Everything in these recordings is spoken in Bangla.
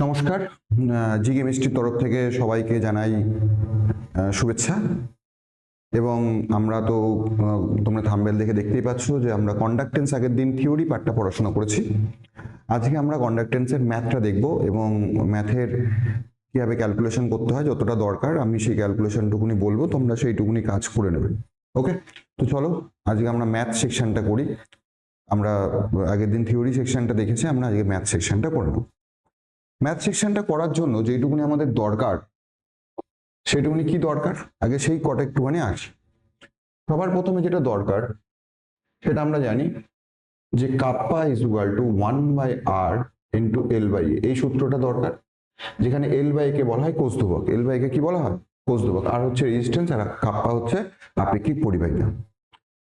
নমস্কার। জি মিষ্টির তরফ থেকে সবাইকে জানাই শুভেচ্ছা। এবং আমরা তো তোমরা থাম্বেল দেখে দেখতেই পাচ্ছ যে আমরা কন্ডাক্টেন্স আগের দিন থিওরি পার্টটা পড়াশোনা করেছি। আজকে আমরা কন্ডাক্টেন্সের ম্যাথটা দেখব এবং ম্যাথের কীভাবে ক্যালকুলেশন করতে হয়, যতটা দরকার, আমি সেই ক্যালকুলেশনটুকুনি বলব, তোমরা সেইটুকুনি কাজ করে নেবে। ওকে তো চলো, আজকে আমরা ম্যাথ সেকশনটা করি। আমরা আগের দিন থিওরি সেকশনটা দেখেছি, আমরা আজকে ম্যাথ সেকশনটা করে নেব ম্যাথ সেকশনটা করার জন্য যেটুকুনি আমাদের দরকার, সেটুকুনি কি দরকার? আগে সেই কটা একটুখানি আসি সবার প্রথমে যেটা দরকার, সেটা আমরা জানি যে kappa is equal to one by R into L by এই সূত্রটা দরকার, যেখানে এল বাই কে বলা হয় কোষধ্রুবক। এল বাই কে কি বলা হয়? কোষধ্রুবক। আর হচ্ছে রেজিস্ট্যান্স আর কাপ্পা হচ্ছে আপেক্ষিক পরিবাহিতা।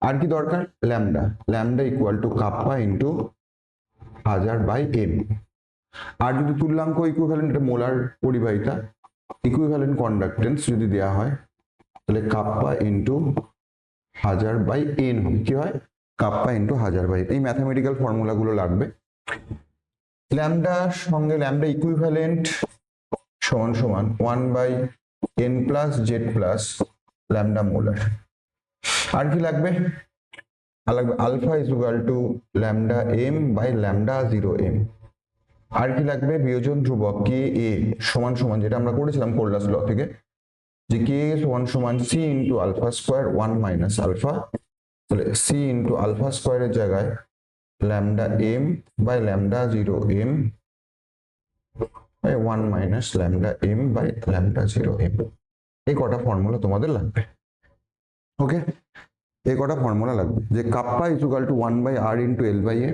আর কি দরকার? Lambda lambda equal to kappa into হাজার বাই এম আর যদি তুল্যাঙ্ক ইকুইভ্যালেন্ট এটা মোলার পরিবাহিতা ইকুইভ্যালেন্ট কন্ডাক্টেন্স যদি দেওয়া হয়, তাহলে কাপ্পা ইন্টু হাজার বাই এন হবে। কি হয়? কাপ্পা ইন্টু হাজার বাই এই ম্যাথামেটিক্যাল ফর্মুলাগুলো লাগবে। ল্যামডার সঙ্গে ল্যামডা ইকুইভ্যালেন্ট সমান সমান one by N plus Z plus lambda molar আর কি লাগবে? লাগবে alpha is to lambda M by lambda zero M আর কি লাগবে? বিয়োজন ধ্রুবক কে এ সমান সমান যেটা আমরা করেছিলাম কোল্লাস ল থেকে, যে কে সমান সমান C into alpha square one minus alpha, তাহলে সি ইন্টু আলফা স্কোয়ারের জায়গায় lambda M by lambda zero M by one minus lambda M by lambda zero M. এই কটা ফর্মুলা তোমাদের লাগবে। ওকে? এই কটা ফর্মুলা লাগবে। যে kappa equal to one by R into L by A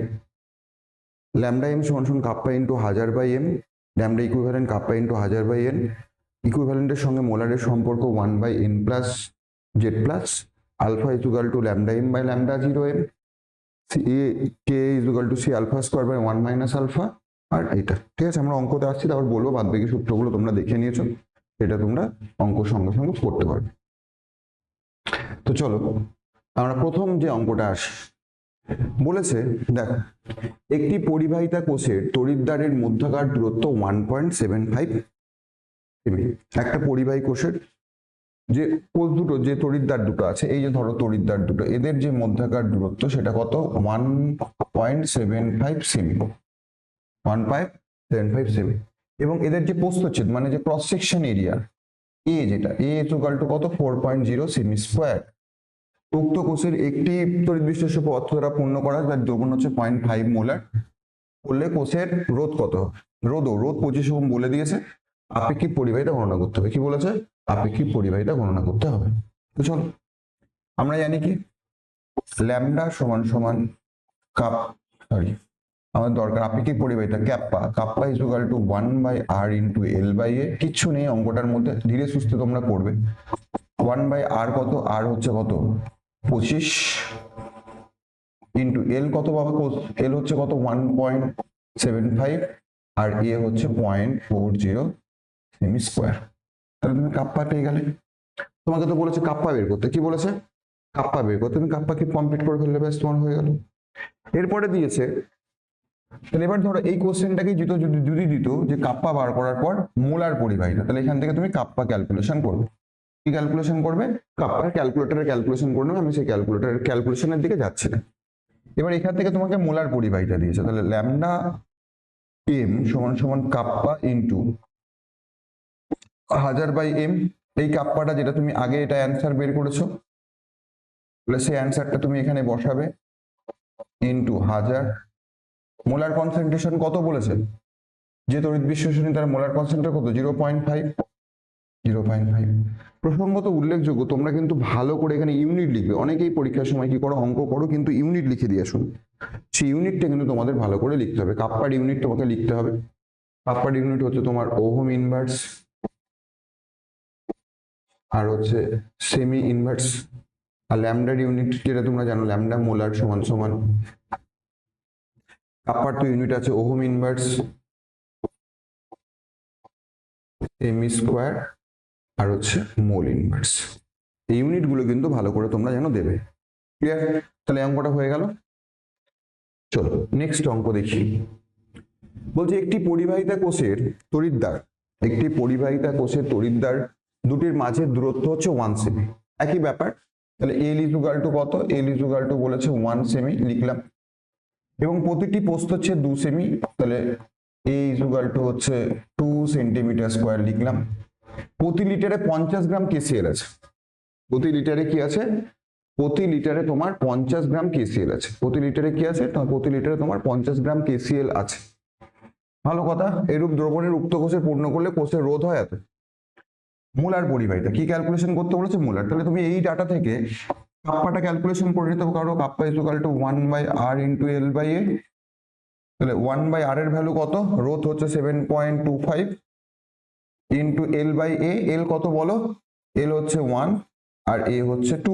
lambda M সমান সমান কাপ্পা ইন্টু হাজার by M lambda equivalent kappa into হাজার বাই এন ইকুইভ্যালেন্টের সঙ্গে মোলারের সম্পর্ক one by N plus Z plus alpha equal to lambda M by lambda zero M K equal to C alpha square by one minus alpha আর এটা। ঠিক আছে, আমরা অঙ্কতে আসছি, তারপর বলব বাদ বাকি সূত্রগুলো তোমরা দেখে নিয়েছো, এটা তোমরা অঙ্ক সঙ্গে সঙ্গে করতে পারবে। তো চলো, আমরা প্রথম যে অঙ্কটা আসি বলেছে, দেখো, একটি পরিবাহিতা কোষের তড়িৎদ্বারের মধ্যকার দূরত্ব ওয়ান পয়েন্ট সেভেন ফাইভ একটা পরিবাহী কোষের যে কোষ দুটো, যে তড়িৎদ্বার দুটো আছে, এই যে ধরো তড়িৎদ্বার দুটো, এদের যে মধ্যাকার দূরত্ব সেটা কত? ওয়ান পয়েন্ট সেভেন ফাইভ সেমি ওয়ান ফাইভ সেভেন ফাইভ সেমি এবং এদের যে প্রস্থচ্ছেদ মানে যে ক্রস সেকশন এরিয়া এ যেটা এ ইকুয়াল কত? ফোর পয়েন্ট জিরো সেমি স্কোয়ার উক্ত কোষের একটি তড়িৎ বিশ্লেষ্য দ্বারা পূর্ণ করা যার দ্রবণ হচ্ছে পয়েন্ট ফাইভ মোলার করলে কোষের রোধ কত? রোধও রোধ পঁচিশ ওহম বলে দিয়েছে। আপেক্ষিক পরিবাহিতা গণনা করতে হবে? কি বলেছে? আপেক্ষিক পরিবাহিতা গণনা করতে হবে? তো চলো, আমরা জানি কি? ল্যামডা সমান সমান কাপ সরি আমাদের দরকার। আপেক্ষিক পরিবাহিতা? Kappa. Kappa is equal to one by R into L by A কিচ্ছু নেই অঙ্কটার মধ্যে। ধীরে সুস্থে তোমরা করবে। ওয়ান বাই আর কত? আর হচ্ছে কত? পঁচিশ ইন্টু এল কত বাবা এল হচ্ছে কত? ওয়ান পয়েন্ট সেভেন ফাইভ আর এ হচ্ছে পয়েন্ট ফোর জিরো সেমি স্কোয়ার তাহলে তুমি কাপ্পা পেয়ে গেলে। তোমাকে তো বলেছে কাপ্পা বের করতে। কি বলেছে? কাপ্পা বের করতে। তুমি কাপ্পা কাপ্পাকে কমপ্লিট করে ফেললে ব্যাস, তোমার হয়ে গেল। এরপরে দিয়েছে, তাহলে এবার ধরো এই কোশ্চেনটাকে যদি যদি দিত যে কাপ্পা বার করার পর মোলার পরিবাহিতা, তাহলে এখান থেকে তুমি কাপ্পা ক্যালকুলেশন করবে। কি ক্যালকুলেশন করবে? কাপ্পার ক্যালকুলেটরের ক্যালকুলেশন করে নেবে, আমি সেই ক্যালকুলেটরের ক্যালকুলেশনের দিকে যাচ্ছি না। এবার এখান থেকে তোমাকে মোলার পরিবাহিতা দিয়েছে, তাহলে ল্যামডা এম সমান সমান কাপ্পা ইন্টু হাজার বাই এম এই কাপ্পাটা যেটা তুমি আগে এটা অ্যান্সার বের করেছ, তাহলে সেই অ্যান্সারটা তুমি এখানে বসাবে ইন্টু হাজার। মোলার কনসেন্ট্রেশন কত বলেছে? যে তড়িৎ বিশ্লেষণী তার মোলার কনসেন্ট্রেশন কত? Zero point five zero point five. প্রসঙ্গত উল্লেখযোগ্য, তোমরা কিন্তু ভালো করে এখানে ইউনিট লিখবে। অনেকেই পরীক্ষার সময় কি করো, অঙ্ক করো, কিন্তু ইউনিট লিখে দিয়ে আসুন। সেই ইউনিটটা কিন্তু তোমাদের ভালো করে লিখতে হবে। কাপ্পার ইউনিট তোমাকে লিখতে হবে। কাপ্পার ইউনিট হচ্ছে তোমার ওহম ইনভার্স আর হচ্ছে সেমি ইনভার্স আর ল্যামডার ইউনিট যেটা তোমরা জানো ল্যামডা মোলার সমান সমান। কাপ্পার তো ইউনিট আছে ওহম ইনভার্স সেমি স্কোয়ার আর হচ্ছে মোল ইনভার্স এই ইউনিটগুলো কিন্তু ভালো করে তোমরা যেন দেবে। ক্লিয়ার তাহলে অঙ্কটা হয়ে গেল। চলো নেক্সট অঙ্ক দেখি। বলছে, একটি পরিবাহিতা কোষের তড়িৎদ্বার, একটি পরিবাহিতা কোষের তড়িৎদ্বার দুটির মাঝের দূরত্ব হচ্ছে ওয়ান সেমি একই ব্যাপার। তাহলে এল ইজুগাল টু কত? এল ইজুগাল টু বলেছে ওয়ান সেমি লিখলাম। এবং প্রতিটি পোস্ত হচ্ছে দু সেমি তাহলে এ ইজুগাল টু হচ্ছে টু সেন্টিমিটার স্কোয়ার লিখলাম। প্রতি লিটারে পঞ্চাশ গ্রাম কেসিএল আছে। প্রতি লিটারে কি আছে? প্রতি লিটারে তোমার পঞ্চাশ গ্রাম কেসিএল আছে। প্রতি লিটারে কি আছে? প্রতি লিটারে তোমার পঞ্চাশ গ্রাম কেসিএল আছে। ভালো কথা, এরূপ দ্রবণের উক্ত কোষে পূর্ণ করলে কোষের রোধ হয় এত। মোলার পরিবাহিতা, কি ক্যালকুলেশন করতে বলেছে? মোলার। তাহলে তুমি এই ডাটা থেকে কাপ্পাটা ক্যালকুলেশন করে নিতে পারো। Kappa equal to one by R into L by A তাহলে ওয়ান বাই আর এর ভ্যালু কত? রোধ হচ্ছে seven point two five into L by A L কত বলো? এল হচ্ছে ওয়ান আর এ হচ্ছে টু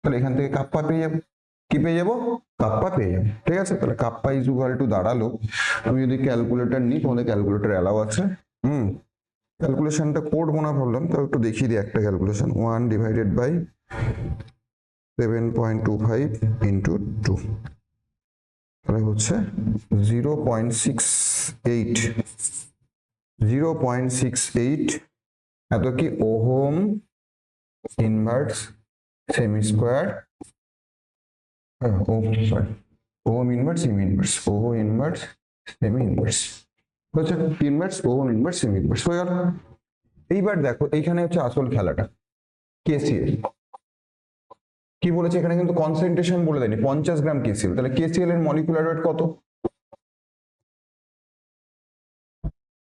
তাহলে এখান থেকে কাপ্পা পেয়ে যাব। কি পেয়ে যাব? কাপ্পা পেয়ে যাব। ঠিক আছে? তাহলে কাপ্পা ইজ ইকুয়াল টু দাঁড়াল। আমি যদি ক্যালকুলেটর নিই, তোমাদের ক্যালকুলেটর অ্যালাউ আছে। হুম? ক্যালকুলেশনটা করব না, ভাবলাম। তাহলে একটু দেখিয়ে দিই একটা calculation one divided by seven point two five into two তাহলে হচ্ছে zero point six eight zero point six eight, এত কি ohm inverse semi square? Ohm inverse, সেমি ইনভার্স ওহো ইনভার্স, সেমি ইনভার্স, হচ্ছে ইনভার্স, ওহম ইনভার্স, সেমি ইনভার্স, হয়ে গেল। এইবার দেখো, এইখানে হচ্ছে আসল খেলাটা, কেসিএল। কি বলেছে এখানে? কিন্তু কনসেন্ট্রেশন বলে দেয়নি, পঞ্চাশ গ্রাম কেসিএল, তাহলে কেসিএল এর মলিকুলার ওয়েট কত?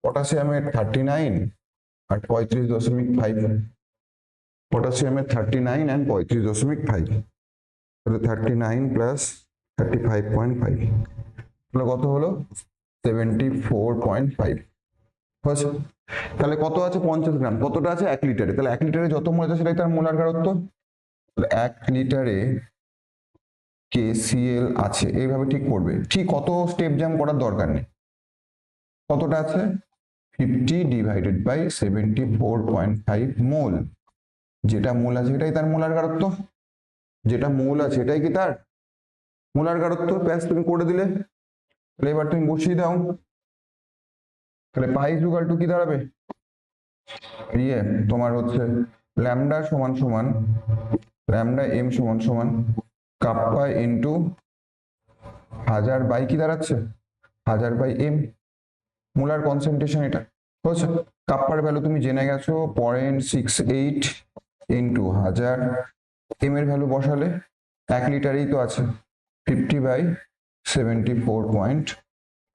পটাশিয়ামের থার্টি নাইন আর পঁয়ত্রিশ দশমিক ফাইভ পটাশিয়ামের থার্টি নাইন অ্যান্ড পঁয়ত্রিশ দশমিক ফাইভ তাহলে thirty nine plus thirty five point five তাহলে কত হলো? সেভেন্টি ফোর পয়েন্ট ফাইভ হয়েছে তাহলে কত আছে? পঞ্চাশ গ্রাম। কতটা আছে? এক লিটারে। তাহলে এক লিটারে যত মোল আছে সেটাই তার মোলার তাহলে এক লিটারে কেসিএল আছে। এইভাবে ঠিক করবে। ঠিক কত স্টেপ জ্যাম করার দরকার নেই। কতটা আছে? Fifty divided by seventy four point five mole যেটা মোল আছে এটাই তার মোলার গারত্ব যেটা মোল আছে এটাই কি তার? মোলার গারত্ব ব্যাস, তুমি করে দিলে। তাহলে এবার তুমি বসিয়ে দাও। তাহলে পাই জুগাল টু কি দাঁড়াবে? ইয়ে তোমার হচ্ছে ল্যামডা সমান সমান ল্যামডা এম সমান সমান কাপ্পা ইন্টু হাজার বাই কি দাঁড়াচ্ছে? হাজার বাই এম মোলার কনসেন্ট্রেশন এটা। বুঝছ কাপ্পার ভ্যালু তুমি জেনে গেছো পয়েন্ট সিক্স এইট ইন্টু হাজার এম এর ভ্যালু বসালে এক লিটারেই তো আছে fifty by seventy four point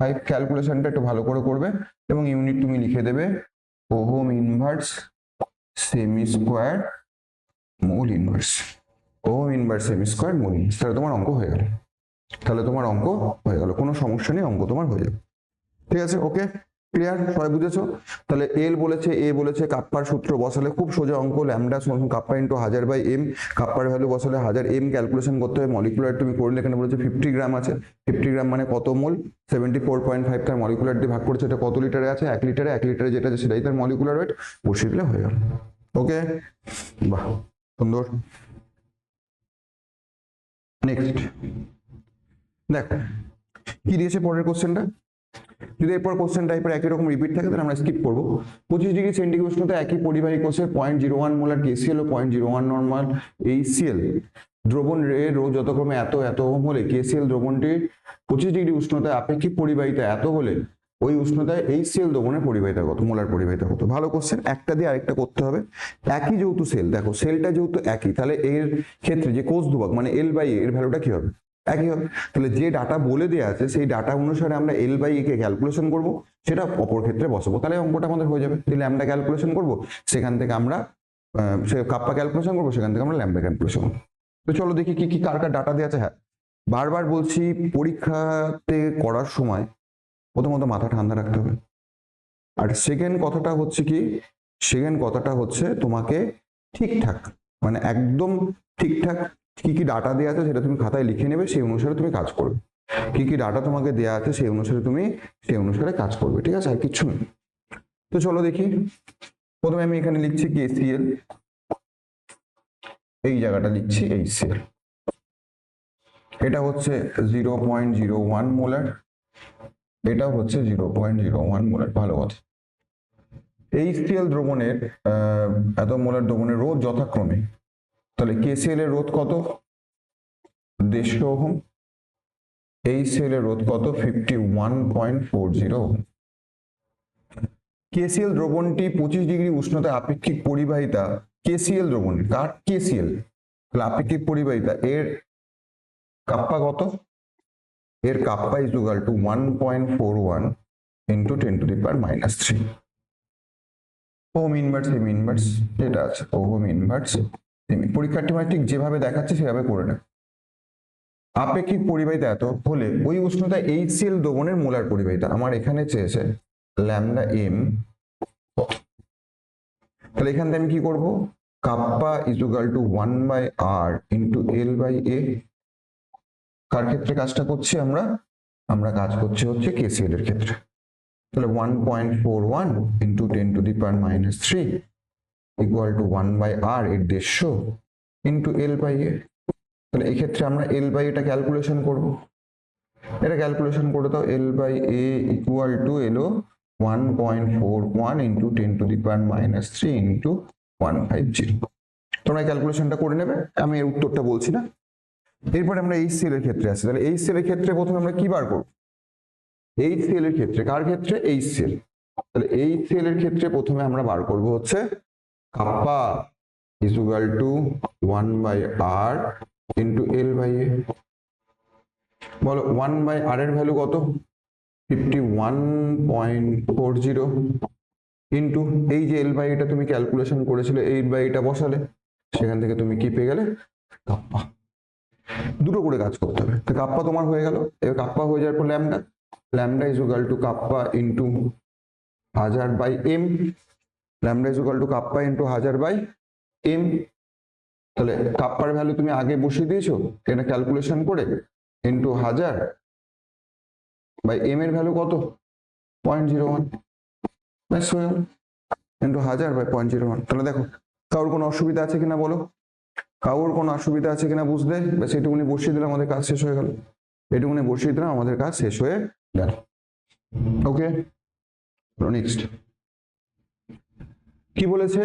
five ক্যালকুলেশনটা একটু ভালো করে করবে এবং ইউনিট তুমি লিখে দেবে ohm inverse semi square mole inverse ohm inverse semi square mole inverse তাহলে তোমার অঙ্ক হয়ে গেল, তাহলে তোমার অঙ্ক হয়ে গেল, কোনো সমস্যা নেই, অঙ্ক তোমার হয়ে যাবে, ঠিক আছে ওকে ক্লিয়ার সবাই বুঝেছ? তাহলে এল বলেছে এ বলেছে, কাপ্পার সূত্র বসালে খুব সোজা অঙ্ক, ল্যামডা সমান কাপ্পা ইন্টু হাজার বাই এম কাপ্পার ভ্যালু বসালে হাজার এম ক্যালকুলেশন করতে হবে মলিকুলার তুমি করলে এখানে বলেছে ফিফটি গ্রাম আছে। ফিফটি গ্রাম মানে কত mole? Seventy four point five তার মলিকুলার দিয়ে ভাগ করেছে, এটা কত লিটারে আছে? এক লিটারে এক লিটারে যেটা আছে সেটাই তার মলিকুলার ওয়েট বসিয়ে দিলে হয়ে গেল। ওকে বাহ, সুন্দর। নেক্সট দেখো, কি দিয়েছে পরের কোশ্চেনটা যদি এরপর কোশ্চেন টাইপের একই রকম রিপিট থাকে, তাহলে আমরা স্কিপ করব। পঁচিশ ডিগ্রি সেন্টিগ্রেড উষ্ণতা একই পরিবাহী কোষের point zero one molar KCL ও point zero one normal HCL দ্রবণ রে রো যতক্রমে এত এত হলে কেসিএল দ্রবণটি পঁচিশ ডিগ্রি উষ্ণতায় আপেক্ষিক পরিবাহিতা এত হলে ওই উষ্ণতায় এই এইচসিএল দ্রবণের পরিবাহিতা কত মোলার পরিবাহিতা কত? ভালো কোশ্চেন একটা দিয়ে আরেকটা করতে হবে। একই যেহেতু সেল দেখো সেলটা যেহেতু একই, তাহলে এর ক্ষেত্রে যে কোষ ধ্রুবক মানে এল বাই এর ভ্যালুটা কি হবে? একই হবে তাহলে যে ডাটা বলে দেওয়া আছে, সেই ডাটা অনুসারে আমরা এল বাই কে ক্যালকুলেশন করব, সেটা অপর ক্ষেত্রে বসাবো। তাহলে অঙ্কটা আমাদের হয়ে যাবে। যে ল্যামডা ক্যালকুলেশন করব, সেখান থেকে আমরা সে কাপ্পা ক্যালকুলেশন করব, সেখান থেকে আমরা ল্যামডা ক্যালকুলেশন করব। তো চলো দেখি কি কি, কার কার ডাটা দেওয়া আছে। হ্যাঁ বারবার বলছি পরীক্ষাতে করার সময় প্রথমত মাথা ঠান্ডা রাখতে হবে। আর সেকেন্ড কথাটা হচ্ছে কি সেকেন্ড কথাটা হচ্ছে তোমাকে ঠিকঠাক মানে একদম ঠিকঠাক কি কি ডাটা দেওয়া আছে সেটা তুমি খাতায় লিখে নেবে সেই অনুসারে তুমি কাজ করবে। কি কি ডাটা তোমাকে দেওয়া আছে সেই অনুসারে তুমি সেই অনুসারে কাজ করবে ঠিক আছে? আর কিচ্ছু নেই। তো চলো দেখি। প্রথমে আমি এখানে লিখছি কেসিএল এই জায়গাটা লিখছি এই এইচসিএল এটা হচ্ছে zero point zero one molar এটা হচ্ছে zero point zero one molar ভালো কথা। এইচসিএল দ্রবণের আহ, এত মোলার দ্রবণের রোধ যথাক্রমে তাহলে কেসিএল এর রোধ কত? দেড়শো ওহম। এইচসিএল এর রোধ কত? Fifty one point four zero KCL দ্রবণটি পঁচিশ ডিগ্রি উষ্ণতায় আপেক্ষিক পরিবাহিতা? কেসিএল দ্রবণ? কার? কেসিএল আপেক্ষিক পরিবাহিতা এর কাপ্পা কত? এর kappa is equal to one point four one into ten to the power minus three ohm inverse M inverse যেটা আছে। ওহম ইনভার্স পরীক্ষার্থী মানে ঠিক যেভাবে দেখাচ্ছে সেভাবে করে নেয় আপেক্ষিক পরিবাহিতা এত হলে ওই উষ্ণতা এইচসিএল দ্রবণের মোলার পরিবাহিতা। আমার এখানে চেয়েছে ল্যামডা এম তাহলে এখান থেকে আমি কি করব? Kappa is equal to one by R into L by A কার ক্ষেত্রে কাজটা করছি আমরা? আমরা কাজ করছি হচ্ছে কেসিএল এর ক্ষেত্রে। তাহলে one point four one into ten to the power minus three equal to one by R এর দেড়শো ইন্টু এল বাই এ তাহলে এই ক্ষেত্রে আমরা এল বাই এটা ক্যালকুলেশন করব। এটা ক্যালকুলেশন করে দাও L by A equal to এলো one point four one into ten to the power minus three into one five zero তোমরা ক্যালকুলেশনটা করে নেবে, আমি এর উত্তরটা বলছি না। এরপরে আমরা এই সেলের ক্ষেত্রে আসি। তাহলে এই সেলের ক্ষেত্রে প্রথমে আমরা কি বার করব? এই সেলের ক্ষেত্রে, কার ক্ষেত্রে? এই সেল তাহলে এইচ এই সেলের ক্ষেত্রে প্রথমে আমরা বার করব হচ্ছে kappa is equal to one by R into L by A বলো ওয়ান বাই আর এর ভ্যালু কত? Fifty one point four zero into এই যে এল বাই এটা তুমি ক্যালকুলেশন করেছিলে এইট বাই এটা বসালে, সেখান থেকে তুমি কি পেয়ে গেলে? কাপ্পা দুটো করে কাজ করতে হবে। তো কাপ্পা তোমার হয়ে গেল। এবার কাপ্পা হয়ে যাওয়ার পর lambda lambda is equal to kappa into হাজার by M lambda is equal to kappa into হাজার বাই এম তাহলে কাপ্পার ভ্যালু তুমি আগে বসিয়ে দিয়েছ এটা ক্যালকুলেশন করে ইন্টু হাজার বাই এম এর ভ্যালু কত? পয়েন্ট জিরো ওয়ান ব্যাস হয়ে গেল ইন্টু হাজার বাই পয়েন্ট জিরো ওয়ান তাহলে দেখো, কারোর কোনো অসুবিধা আছে কিনা বলো? কারোর কোনো অসুবিধা আছে কিনা বুঝতে? ব্যাস এটুকুনি বসিয়ে দিলাম, আমাদের কাজ শেষ হয়ে গেল। এটুকুনি বসিয়ে দিলাম, আমাদের কাজ শেষ হয়ে গেল। ওকে নেক্সট কি বলেছে?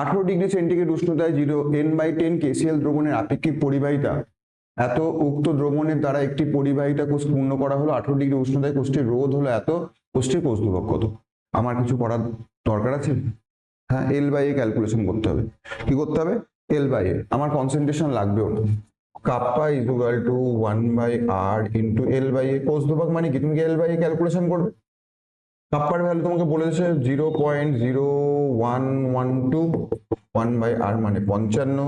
আঠারো degree centigrade উষ্ণতায় zero N by ten KCL দ্রবণের আপেক্ষিক পরিবাহিতা। এত উক্ত দ্রবণের দ্বারা একটি পরিবাহিতা কোষ পূর্ণ করা হলো। আঠারো ডিগ্রি উষ্ণতায় কোষটির রোধ হলো এত, কোষটির কোষ ধ্রুবক কত? আমার কিছু করার দরকার আছে? হ্যাঁ এল বাই এ ক্যালকুলেশন করতে হবে। কি করতে হবে? এল বাই এ আমার কনসেন্ট্রেশন লাগবেও না। Kappa is equal to one by R into L by A কোষ ধ্রুবক মানে কি? তুমি কি এল বাই এ ক্যালকুলেশন করবে? কাপ্পার ভ্যালু তোমাকে বলে দিয়েছে zero point zero one one two one by R মানে পঞ্চান্ন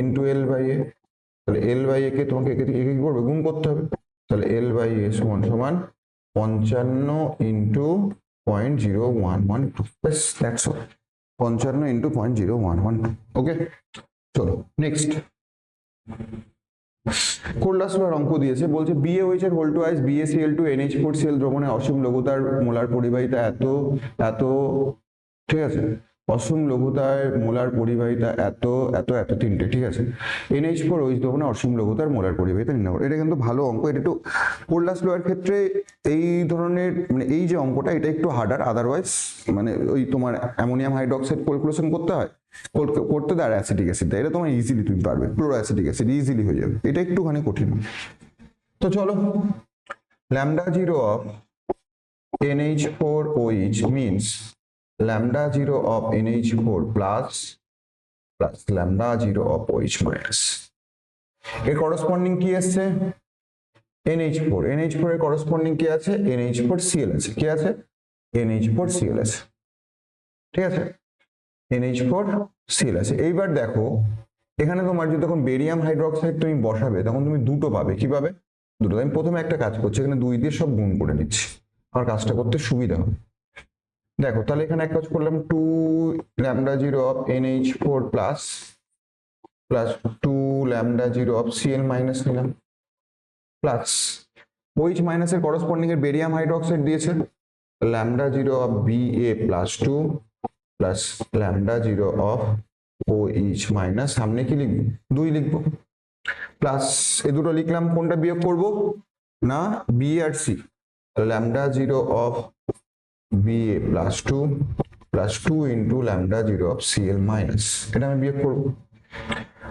ইন্টু এল বাই এ তাহলে এল বাই এ কে তোমাকে একে একে কি করবে? গুণ করতে হবে। তাহলে এল বাই এ সমান সমান পঞ্চান্ন into point zero one one two ব্যাস দ্যাটস অল পঞ্চান্ন into point zero one one okay চলো নেক্সট অঙ্ক দিয়েছে, বলছে বিএ হয়েছে whole twice BACL two NH four CL দ্রবণে অসীম লঘুতার মোলার পরিবাহিতা এত এত, ঠিক আছে? অসীম লঘুতার মোলার পরিবাহিতা এত এত এত তিনটে, ঠিক আছে? এনএইচ ফোর ওইচ দ্রবণে অসম লঘুতার মোলার পরিবাহিতা নির্ণয় করো। এটা কিন্তু ভালো অঙ্ক, এটা একটু কোল্ডাস লোয়ার ক্ষেত্রে এই ধরনের মানে এই যে অঙ্কটা, এটা একটু হার্ডার আদারওয়াইজ মানে ওই তোমার অ্যামোনিয়াম হাইড্রোক্সাইড ক্যালকুলেশন করতে হয়। করতে দেয় অ্যাসিটিক অ্যাসিড এটা তোমার ইজিলি তুমি পারবে। ক্লোরো অ্যাসিটিক অ্যাসিড ইজিলি হয়ে যাবে। এটা একটুখানি কঠিন। তো চলো। Lambda zero of NH four zero of NH four plus plus lambda zero of OH minus এর করসপন্ডিং কি ফোর এনএইচ ফোর এর করসপন্ডিং কি আছে? এনএইচ ফোর সিএল আছে। কি আছে? এনএইচ ফোর সিএল আছে। ঠিক আছে? এনএইচ ফোর সিএল আছে। এইবার দেখো, এখানে তোমার যদি তখন বেরিয়াম হাইড্রোক্সাইড তুমি বসাবে, তখন তুমি দুটো পাবে। কি পাবে? দুটো। আমি প্রথমে একটা কাজ করছি, এখানে দুই দিয়ে সব গুণ করে নিচ্ছি। আমার কাজটা করতে সুবিধা হবে। দেখো, তাহলে এখানে এক কাজ করলাম two lambda zero of N H four plus plus two lambda zero of CL minus নিলাম প্লাস ওইচ মাইনাসের করসপন্ডিং এর বেরিয়াম হাইড্রোক্সাইড দিয়েছে lambda zero of B A plus two plus lambda zero of O H minus সামনে কি লিখব? দুই লিখব। প্লাস এ দুটো লিখলাম, কোনটা বিয়োগ করব? না B R C lambda zero of A plus two plus two into lambda zero of C L minus এটা আমি বিয়োগ করব।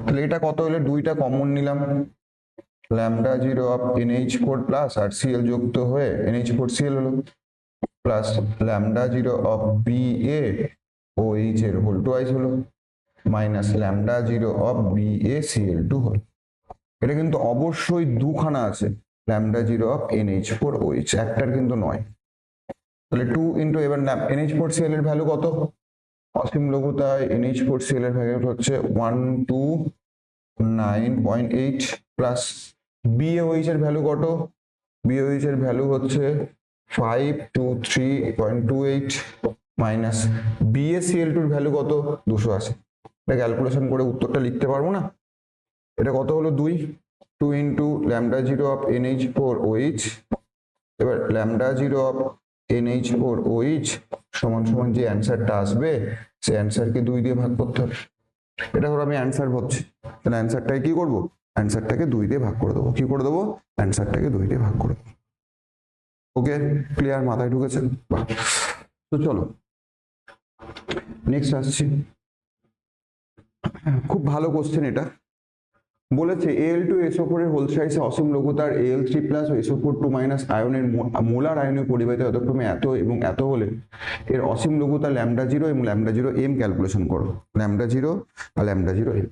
তাহলে এটা কত হলে? দুইটা কমন নিলাম। Lambda zero of NH four plus R CL যুক্ত হয়ে এনএইচ ফোর সিএল হলো। Plus lambda zero of B A O H এর হোল টুয়াইস হলো। Minus lambda zero of B A CL two হলো। এটা কিন্তু অবশ্যই দুখানা আছে। Lambda zero of NH four OH একটার কিন্তু নয়। তাহলে টু ইন্টু এবার এনএইচ ফোর সিএল এর ভ্যালু কত? অসীম লঘুতায় এনএইচ ফোর সিএল এর ভ্যালু হচ্ছে one two nine point eight plus BAOH এর ভ্যালু কত? বিএওইচ এর ভ্যালু হচ্ছে five two three point two eight minus BACL টুর ভ্যালু কত? দুশো আশি। এটা ক্যালকুলেশন করে উত্তরটা লিখতে পারব না? এটা কত হলো? দুই। Two into lambda zero of NH four OH এবার lambda zero of NH four OH সমান সমান যে অ্যান্সারটা আসবে সেই অ্যান্সারকে দুই দিয়ে ভাগ করতে হবে। এটা ধরো আমি অ্যান্সার ভাবছি তাহলে অ্যান্সারটাকে কি করব? অ্যান্সারটাকে দুই দিয়ে ভাগ করে দেবো। কি করে দেবো? অ্যান্সারটাকে দুই দিয়ে ভাগ করে দেবো। ওকে ক্লিয়ার মাথায় ঢুকেছে? তো চলো। নেক্সট আসছি। খুব ভালো কোশ্চেন এটা। বলেছে এল টু এসও ফোর এর হোল সাইজে অসীম লঘুতার এল থ্রি প্লাস ও এসও ফোর টু মাইনাস আয়নের মোলার আয়নের পরিবাহিত যথাক্রমে এত এবং এত হলে এর অসীম লঘুতা ল্যামডা জিরো এবং ল্যামডা জিরো এম ক্যালকুলেশন করো। ল্যামডা জিরো আর lambda zero M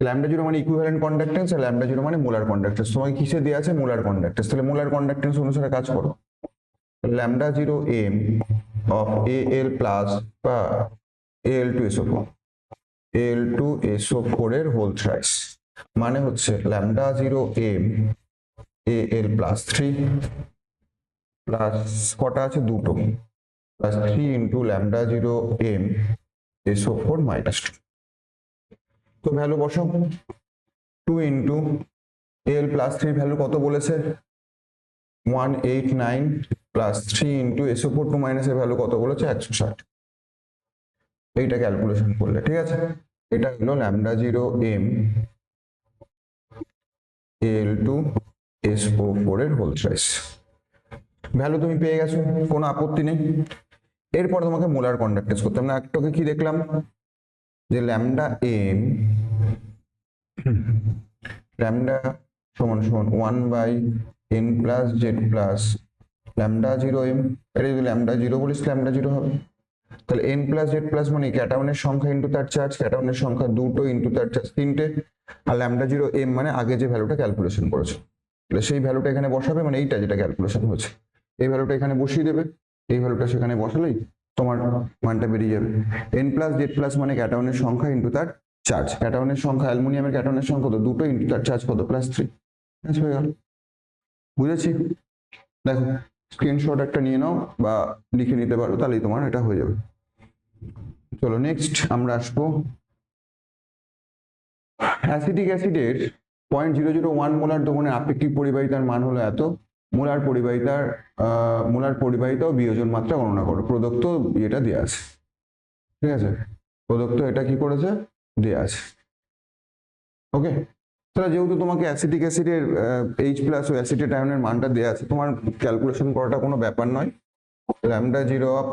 lambda zero মানে ইকুইভ্যালেন্ট কন্ডাক্টেন্স আর ল্যামডা জিরো মানে মোলার কন্ডাক্টেন্স তোমাকে কিসে দেওয়া আছে? মোলার কন্ডাক্টেন্স তাহলে মোলার কন্ডাক্টেন্স অনুসারে কাজ করো। Lambda zero M of A L plus বা L two SO four L two SO four এর হোল থ্রাইস মানে হচ্ছে lambda zero M A L plus three plus কটা আছে? দুটো। Plus three into lambda zero M SO four minus two তো ভ্যালু বসাও। Two into L plus three value কত বলেছে? One eight nine plus three into SO four two মাইনাসের ভ্যালু কত বলেছে? একশো ষাট। এইটা ক্যালকুলেশন করলে, ঠিক আছে? এটা হলো lambda zero M L two S O four এর হোল সাইজ ভ্যালু তুমি পেয়ে গেছো, কোনো আপত্তি নেই। এরপর তোমাকে মোলার কন্ডাক্টেন্স করতে আমরা একটাকে কি দেখলাম? যে ল্যামডা এম ল্যামডা সমান সমান one by N plus Z plus lambda zero M এটা যদি ল্যামডা জিরো বলিস ল্যামডা জিরো হবে। তাহলে এন প্লাস জেড প্লাস মানে ক্যাটাউনের সংখ্যা ইন্টু তার চার্জ ক্যাটাউনের সংখ্যা দুটো ইন্টু তার চার্জ তিনটে। আর ল্যামডা জিরো এম মানে আগে যে ভ্যালুটা ক্যালকুলেশন করেছ। তাহলে সেই ভ্যালুটা এখানে বসাবে মানে এইটা যেটা ক্যালকুলেশন হয়েছে। এই ভ্যালুটা এখানে বসিয়ে দেবে। এই ভ্যালুটা সেখানে বসালেই তোমার মানটা বেরিয়ে যাবে। এন প্লাস জেড প্লাস মানে ক্যাটাউনের সংখ্যা ইন্টু তার চার্জ ক্যাটাউনের সংখ্যা অ্যালুমিনিয়ামের ক্যাটাউনের সংখ্যা কত? দুটো ইন্টু তার চার্জ কত? প্লাস থ্রি হয়ে গেল বুঝেছি? দেখো স্ক্রিনশট একটা নিয়ে নাও বা লিখে নিতে পারো, তাহলেই তোমার এটা হয়ে যাবে। চলো নেক্সট আমরা আসব অ্যাসিটিক অ্যাসিডের point zero zero one molar দোকানের আপেক্ষিক পরিবাহিতার মান হলো এত। মোলার পরিবাহিতার মোলার পরিবাহিতা ও বিয়োজন মাত্রা গণনা করো। প্রদত্ত এটা দেওয়া আছে। ঠিক আছে? প্রদত্ত এটা কি করেছে? দেওয়া আছে। ওকে? তাহলে যেহেতু তোমাকে অ্যাসিটিক অ্যাসিডের এইচ প্লাস ও অ্যাসিটেট আয়নের মানটা দেওয়া আছে, তোমার ক্যালকুলেশন করাটা কোনো ব্যাপার নয়। Lambda zero of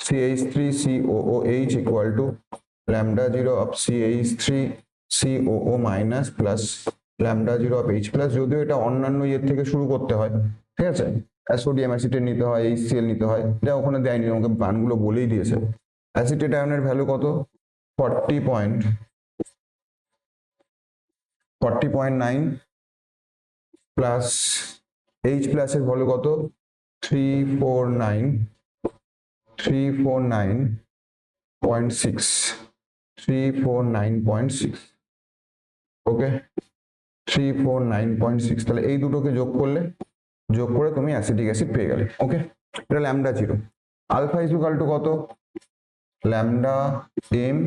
CH3 COOH equal to lambda 0 of CH3 COO minus plus lambda 0 of H plus যদিও এটা অন্যান্য ইয়ের থেকে শুরু করতে হয়, ঠিক আছে? সোডিয়াম অ্যাসিটেট নিতে হয় এইচ সিএল নিতে হয় এটা ওখানে দেয়নি, আমাকে মানগুলো বলেই দিয়েছে। অ্যাসিটেট আয়নের ভ্যালু কত forty point forty point nine plus H প্লাসের ভ্যালু কত? Three four nine three four nine point six three four nine point six okay three four nine point six তাহলে এই দুটোকে যোগ করলে, যোগ করে তুমি অ্যাসিডিক অ্যাসিড পেয়ে গেলে ওকে এটা lambda zero alpha equal to কত? Lambda M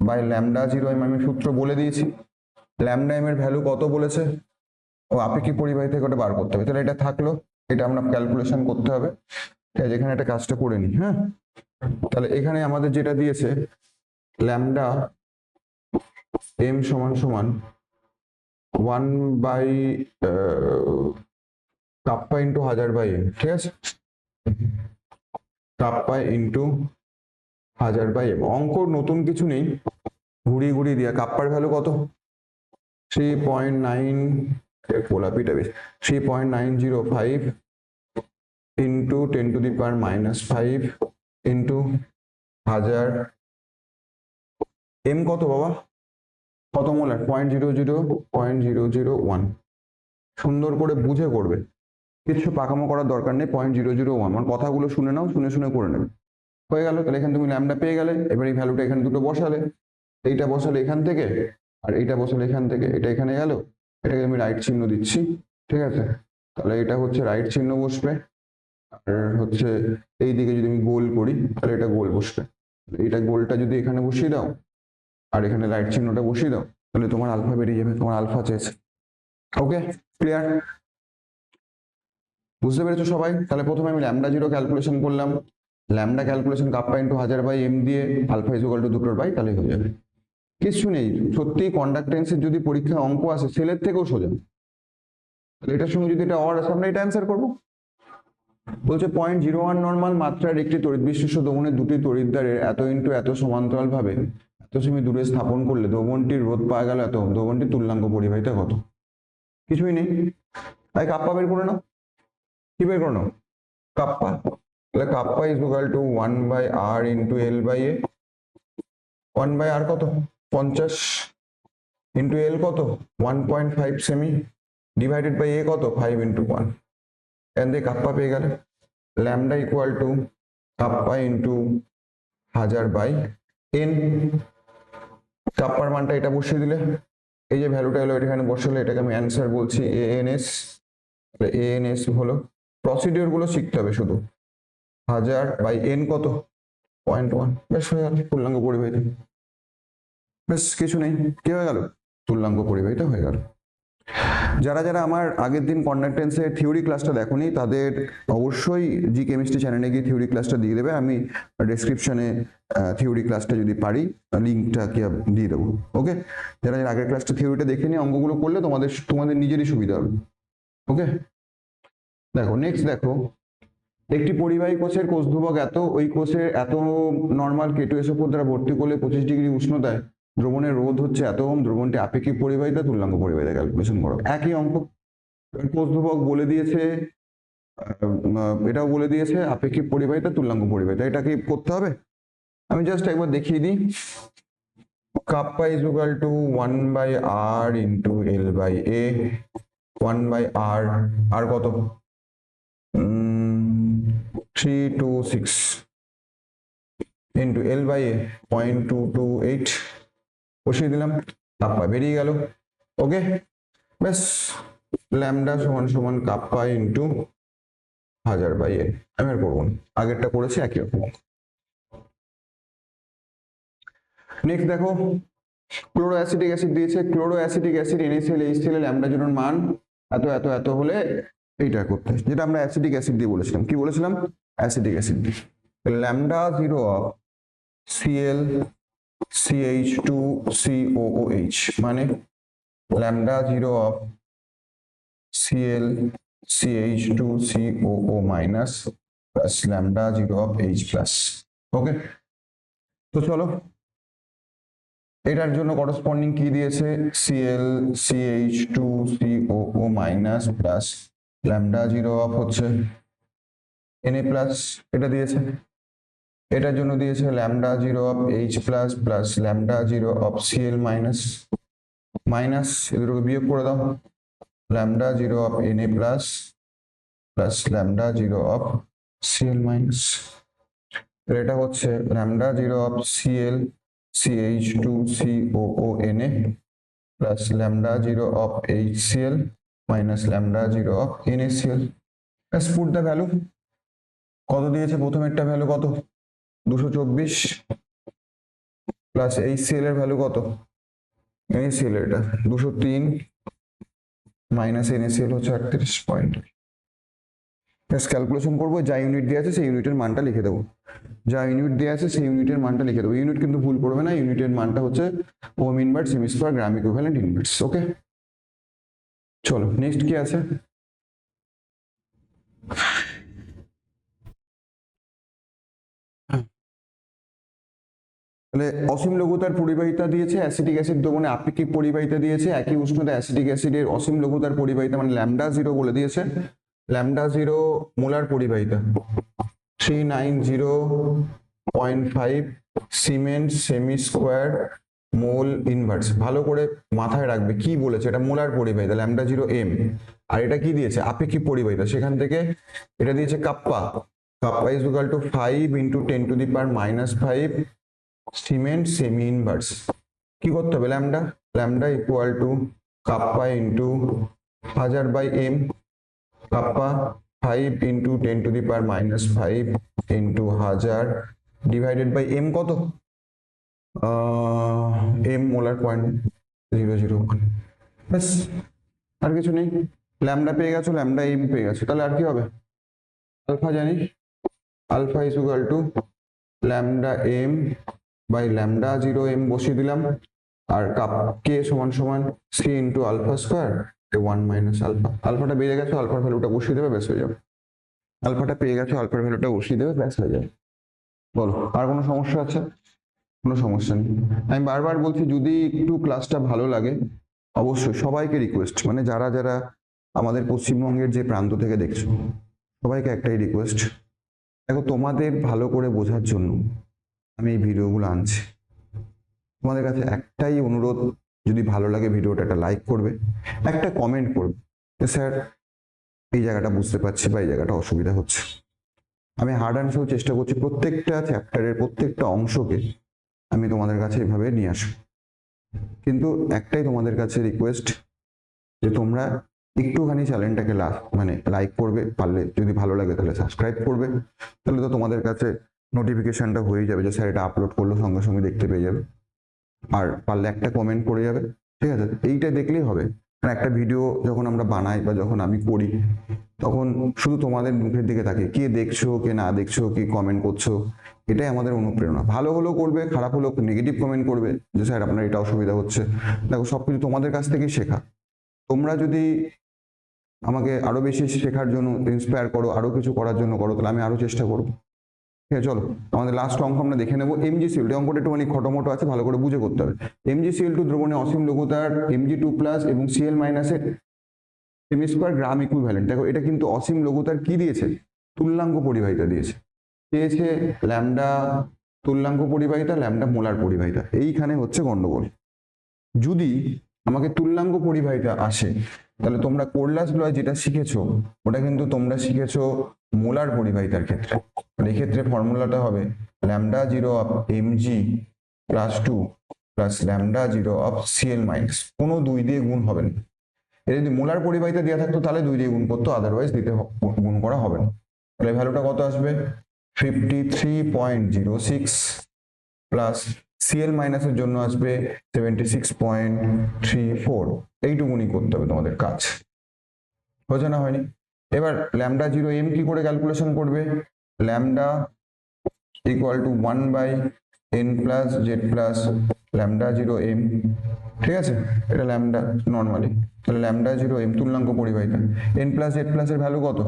by lambda zero M আমি সূত্র বলে দিয়েছি। ল্যামডা এম এর ভ্যালু কত বলেছে? ও আপেক্ষিক পরিবাহী থেকে ওটা বার করতে হবে? তাহলে এটা থাকল, এটা আমরা ক্যালকুলেশন করতে হবে। ঠিক আছে, এখানে একটা কাজটা করে নিই হ্যাঁ? তাহলে এখানে আমাদের যেটা দিয়েছে ল্যামডা এম সমান সমান ওয়ান বাই কাপ্পা ইন্টু হাজার বাই এম ঠিক আছে? কাপ্পা ইন্টু হাজার বাই এম অঙ্ক নতুন কিছু নেই। ঘুরিয়ে ঘুরিয়ে দিয়া কাপ্পার ভ্যালু কত? থ্রি পয়েন্ট নাইন কোলাপিটা বেশ। Three point nine zero five into ten to the power minus five into হাজার। এম কত বাবা? কত molar point zero zero point zero zero one সুন্দর করে বুঝে করবে। কিছু পাকামো করার দরকার নেই পয়েন্ট জিরো জিরো ওয়ান মানে কথাগুলো শুনে নাও, শুনে শুনে করে নেবে। হয়ে গেল, তাহলে এখানে তুমি ল্যামডা পেয়ে গেলে, এবার এই ভ্যালুটা এখানে দুটো বসালে। এইটা বসালে এখান থেকে, আর এইটা বসালে এখান থেকে। এটা এখানে গেল, এটাকে আমি রাইট চিহ্ন দিচ্ছি, ঠিক আছে? তাহলে এটা হচ্ছে রাইট চিহ্ন বসবে। আর হচ্ছে এই দিকে যদি আমি গোল করি, তাহলে এটা গোল বসবে। এটা গোলটা যদি এখানে বসিয়ে দাও আর এখানে রাইট চিহ্নটা বসিয়ে দাও, তাহলে তোমার আলফা বেরিয়ে যাবে, তোমার আলফা চেয়েছে। ওকে ক্লিয়ার বুঝতে পেরেছ সবাই? তাহলে প্রথমে আমি ল্যামডা জিরো ক্যালকুলেশন করলাম। ল্যামডা ক্যালকুলেশন কাপ্পা ইন্টু হাজার বাই এম দিয়ে আলফা ইজুকাল টু দুটোর বাই তাহলে হয়ে যাবে। কিছু নেই সত্যি কন্ডাক্টেন্সের যদি পরীক্ষা অঙ্ক আসে সেলের থেকেও সোজা। তাহলে এটার সঙ্গে যদি এটা অর আসে, আমরা এটা অ্যান্সার করব। বলছে পয়েন্ট জিরো ওয়ান নর্মাল মাত্রার একটি তড়িৎ বিশিষ্ট দমনের দুটি তড়িৎদ্বারের এত ইন্টু এত সমান্তরাল ভাবে এত সেমি দূরে স্থাপন করলে দমনটির রোধ পাওয়া গেল এত দমনটির তুল্যাঙ্ক পরিবাহিতা কত? কিছুই নেই। তাই কাপ্পা বের করে নাও। কি বের করে নাও? কাপ্পা। তাহলে kappa is equal to one by R into L by A one by R কত? পঞ্চাশ। ইন্টু এল কত? One point five semi divided by A কত? ফাইভ ইন্টু ওয়ান এখান থেকে কাপ্পা পেয়ে গেলে। Lambda equal to kappa into হাজার বাই এন কাপ্পার মানটা এটা বসিয়ে দিলে। এই যে ভ্যালুটা এলো, এখানে বসালে এটাকে আমি অ্যান্সার বলছি A N S A N S হলো প্রসিডিওরগুলো শিখতে হবে শুধু। হাজার বাই এন কত? পয়েন্ট ওয়ান বেশ, হয়ে গেল। তুল্যাঙ্গ পরিবাহিত বেশ, কিছু নেই। কি হয়ে গেল? তুল্যাঙ্গ পরিবাহিত হয়ে গেল। যারা যারা আমার আগের দিন কন্ডাক্টেন্সের থিওরি ক্লাসটা দেখোনি, তাদের অবশ্যই জি কেমিস্ট্রি চ্যানেলে গিয়ে থিওরি ক্লাসটা দিয়ে দেবে। আমি ডেসক্রিপশনে থিওরি ক্লাসটা যদি পারি লিঙ্কটা কি দিয়ে দেবো। ওকে যারা যারা আগের ক্লাসটা থিওরিটা দেখে নিয়ে অঙ্কগুলো করলে তোমাদের তোমাদের নিজেরই সুবিধা হবে। ওকে দেখো নেক্সট দেখো। একটি পরিবাহী কোষের কোষ ধ্রুবক এত, ওই কোষের এত নর্মাল কেটু এসোপোর দ্বারা ভর্তি করলে পঁচিশ ডিগ্রি উষ্ণতায় দ্রবণের রোধ হচ্ছে এত ওম, দ্রবণটি আপেক্ষিক পরিবাহিতা তুল্যাঙ্ক পরিবাহিতা ক্যালকুলেশন করো একই অঙ্ক কোষ বলে দিয়েছে এটাও বলে দিয়েছে, আপেক্ষিক পরিবাহিতা তুল্যাঙ্ক পরিবাহিতা, এটা কি করতে হবে? আমি জাস্ট একবার দেখিয়ে দিই। Kappa is equal to one by R into L by A one by R R কত? Three two L by A point two two eight বসিয়ে দিলাম কাপ্পা বেরিয়ে গেল। ওকে ব্যাস ল্যামডা সমান সমান কাপ্পা ইন্টু হাজার বাই এন আমি আর করব আগেরটা করেছি, একই রকম। নেক্সট দেখো ক্লোরো অ্যাসিটিক অ্যাসিড দিয়েছে chloro acetic acid NSL HCL lambda জিরোর মান, এত এত এত হলে এইটা করতে। যেটা আমরা অ্যাসিডিক অ্যাসিড দিয়ে বলেছিলাম, কি বলেছিলাম? অ্যাসিডিক অ্যাসিড দিয়ে। Lambda zero of Cl CH two COOH মানে lambda zero of Cl CH two COO minus plus lambda zero of H plus okay তো চলো, এটার জন্য করসপন্ডিং কি দিয়েছে? Cl CH two COO minus plus lambda zero of হচ্ছে এনএ প্লাস এটা দিয়েছে। এটার জন্য দিয়েছে lambda zero of H plus plus lambda zero of Cl minus minus এগুলোকে বিয়োগ করে দাও। Lambda zero of N A plus plus lambda zero of Cl minus. এটা হচ্ছে lambda zero of Cl CH two CO N A, plus lambda zero of H Cl, minus lambda zero of NaCl ব্যাস পুট দ্য ভ্যালু কত দিয়েছে? প্রথমেরটা ভ্যালু কত? দুশো চব্বিশ প্লাস এইচ সিএল এর ভ্যালু কত? এনএসিএল এটা, দুশো তিন মাইনাস এনএসিএল হচ্ছে আটত্রিশ পয়েন্ট ব্যাস ক্যালকুলেশন করব, যা ইউনিট দেওয়া আছে সেই ইউনিটের মানটা লিখে দেবো। যা ইউনিট দেওয়া আছে সেই ইউনিটের মানটা লিখে দেবো। ইউনিট কিন্তু ভুল করবে না ইউনিটের মানটা হচ্ছে ohm inverse semi square gram equivalent inverse okay চলো নেক্সট কি আছে? তাহলে অসীম লঘুতার পরিবাহিতা দিয়েছে অ্যাসিটিক অ্যাসিড দ্রবণে আপেক্ষিক পরিবাহিতা দিয়েছে, একই উষ্ণতা অ্যাসিটিক অ্যাসিডের অসীম লঘুতার পরিবাহিতা মানে ল্যামডা জিরো বলে দিয়েছে। ল্যামডা জিরো মোলার পরিবাহিতা। Three nine zero point five siemens semi square mole inverse. ভালো করে মাথায় রাখবে, কি বলেছে? এটা মোলার পরিবাহিতা, ল্যামডা জিরো এম। আর এটা কি দিয়েছে? আপেক্ষিক পরিবাহিতা। সেখান থেকে এটা দিয়েছে kappa. Kappa is equal to five into ten to the per minus five siemens semi inverse কি করতে হবে? Lambda? Lambda equal to kappa into হাজার by M kappa five into ten to the power minus five into হাজার ডিভাইডেড বাই এম কত? M molar point zero zero ব্যাস, আর কিছু নেই। ল্যামডা পেয়ে গেছো, ল্যামডা এম পেয়ে গেছো। তাহলে আর কি হবে? আলফা জানি। Alpha is equal to lambda M by lambda zero M বসিয়ে দিলাম। আর কাপ কে সমান সমান C into alpha square one minus alpha আলফাটা বেড়ে গেছে আলফার ভ্যালুটা বসিয়ে দেবে, ব্যাস হয়ে যাবে। আলফাটা পেয়ে গেছে আলফার ভ্যালুটা বসিয়ে দেবে, ব্যাস হয়ে যাবে। বলো, আর কোনো সমস্যা আছে? কোনো সমস্যা নেই। আমি বারবার বলছি, যদি একটু ক্লাসটা ভালো লাগে, অবশ্যই সবাইকে রিকোয়েস্ট মানে যারা যারা আমাদের পশ্চিমবঙ্গের যে প্রান্ত থেকে দেখছ, সবাইকে একটাই রিকোয়েস্ট দেখো তোমাদের ভালো করে বোঝার জন্য আমি এই ভিডিওগুলো আনছি। তোমাদের কাছে একটাই অনুরোধ, যদি ভালো লাগে ভিডিওটা একটা লাইক করবে, একটা কমেন্ট করবে স্যার, এই জায়গাটা বুঝতে পারছি বা এই জায়গাটা অসুবিধা হচ্ছে। আমি হার্ড অ্যান্ড চেষ্টা করছি প্রত্যেকটা চ্যাপ্টারের প্রত্যেকটা অংশকে আমি তোমাদের কাছে এভাবে নিয়ে আসব। কিন্তু একটাই তোমাদের কাছে রিকোয়েস্ট যে, তোমরা একটুখানি চ্যানেলটাকে মানে লাইক করবে, পারলে যদি ভালো লাগে তাহলে সাবস্ক্রাইব করবে। তাহলে তো তোমাদের কাছে নোটিফিকেশনটা হয়ে যাবে যে, স্যার, এটা আপলোড করল, সঙ্গে সঙ্গে দেখতে পেয়ে যাবে। আর পারলে একটা কমেন্ট করে যাবে। ঠিক আছে? এইটা দেখলেই হবে। কারণ একটা ভিডিও যখন আমরা বানাই বা যখন আমি করি, তখন শুধু তোমাদের মুখের দিকে তাকিয়ে, কে দেখছ, কে না দেখছ, কে কমেন্ট করছ? এটাই আমাদের অনুপ্রেরণা। ভালো হলেও করবে, খারাপ হলেও নেগেটিভ কমেন্ট করবে, যে, স্যার, আপনার এটা অসুবিধা হচ্ছে। দেখো সব কিছু তোমাদের কাছ থেকেই শেখা। তোমরা যদি আমাকে আরও বেশি শেখার জন্য ইন্সপায়ার করো আরও কিছু করার জন্য করো, তাহলে আমি আরও চেষ্টা করব। ঠিক আছে, চলো। আমাদের লাস্ট অঙ্ক আমরা দেখে নেব। এমজিসিএল এই অঙ্কটা একটুখানি খটোমটো আছে, ভালো করে বুঝে করতে হবে। এমজিসিএল টু দ্রবণে অসীম লঘুতার এমজি টু প্লাস এবং সিএল মাইনাসের সেমি স্কোয়ার গ্রাম ইকুইভ্যালেন্ট দেখো, এটা কিন্তু অসীম লঘুতার কি দিয়েছে? তুল্যাঙ্ক পরিবাহিতা দিয়েছে। চেয়েছে ল্যামডা তুল্যাঙ্ক পরিবাহিতা ল্যামডা মোলার পরিবাহিতা। এইখানে হচ্ছে গন্ডগোল। যদি আমাকে তুল্যাঙ্ক পরিবাহিতা আসে তাহলে তোমরা কোরলাস লয় যেটা শিখেছো, ওটা কিন্তু তোমরা শিখেছো মোলার পরিবাহিতার ক্ষেত্রে। আর এই ক্ষেত্রে ফর্মুলাটা হবে lambda zero of M G plus two plus lambda zero of CL minus. কোনো দুই দিয়ে গুণ হবে না। এটা যদি মোলার পরিবাহিতা দেওয়া থাকতো, তাহলে দুই দিয়ে গুণ করতো আদারওয়াইজ দিতে গুণ করা হবে না। তাহলে ভ্যালুটা কত আসবে? Fifty three point zero six plus CL মাইনাসের জন্য আসবে seventy six point three four এইটুকুনি করতে হবে তোমাদের কাজ। হয়েছে না হয়নি? এবার ল্যামডা জিরো এম কি করে ক্যালকুলেশন করবে? Lambda equal to one by N plus Z plus lambda zero M ঠিক আছে? এটা ল্যামডা নর্মালি তাহলে ল্যামডা জিরো এম তুলনাঙ্ক পরিবাহিতা এন প্লাস জেড প্লাসের ভ্যালু কত?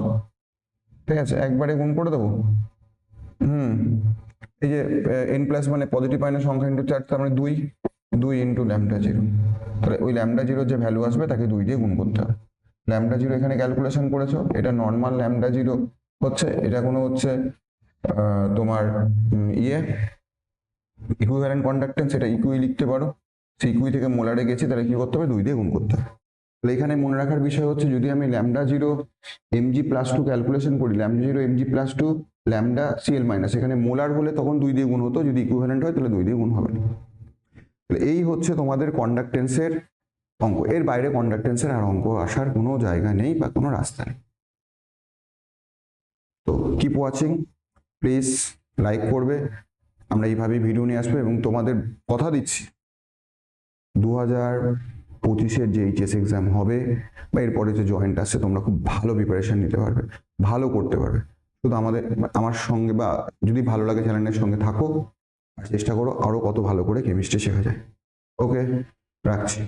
ঠিক আছে? একবারে গুণ করে দেবো। হুম। এই যে এন প্লাস মানে পজিটিভ মাইনাস সংখ্যা ইন্টু চার, তার মানে দুই দুই ইন্টু ল্যামডা জিরো তাহলে ওই ল্যামডা জিরোর যে ভ্যালু আসবে, তাকে দুই দিয়ে গুণ করতে হবে। ল্যামডা জিরো এখানে ক্যালকুলেশন করেছ, এটা নর্মাল ল্যামডা জিরো হচ্ছে, এটা কোনো হচ্ছে তোমার ইয়ে ইকুইভ্যালেন্ট কন্ডাক্টেন্স এটা ইকুই লিখতে পারো। সেই ইকুই থেকে মোলারে গেছে, তাহলে কি করতে হবে? দুই দিয়ে গুণ করতে হবে। তাহলে এখানে মনে রাখার বিষয় হচ্ছে, যদি আমি lambda zero MG plus two calculation করি lambda zero MG plus two lambda CL minus এখানে মোলার হলে তখন দুই দিয়ে গুণ হতো, যদি ইকুইভ্যালেন্ট হয় তাহলে দুই দিয়ে গুণ হবে না। তাহলে এই হচ্ছে তোমাদের কন্ডাক্টেন্সের অঙ্ক। এর বাইরে কন্ডাক্টেন্সের আর অঙ্ক আসার কোনো জায়গা নেই বা কোনো রাস্তা নেই। তো কিপ ওয়াচিং প্লিজ লাইক করবে। আমরা এইভাবেই ভিডিও নিয়ে আসব এবং তোমাদের কথা দিচ্ছি। দু হাজার পঁচিশের যে এইচএস এক্সাম হবে বা এরপরে যে জয়েন্ট আসছে, তোমরা খুব ভালো প্রিপারেশন নিতে পারবে, ভালো করতে পারবে। শুধু আমাদের, আমার সঙ্গে বা যদি ভালো লাগে চ্যানেলের সঙ্গে থাকো, আর চেষ্টা করো আরও কত ভালো করে কেমিস্ট্রি শেখা যায়। ওকে রাখছি।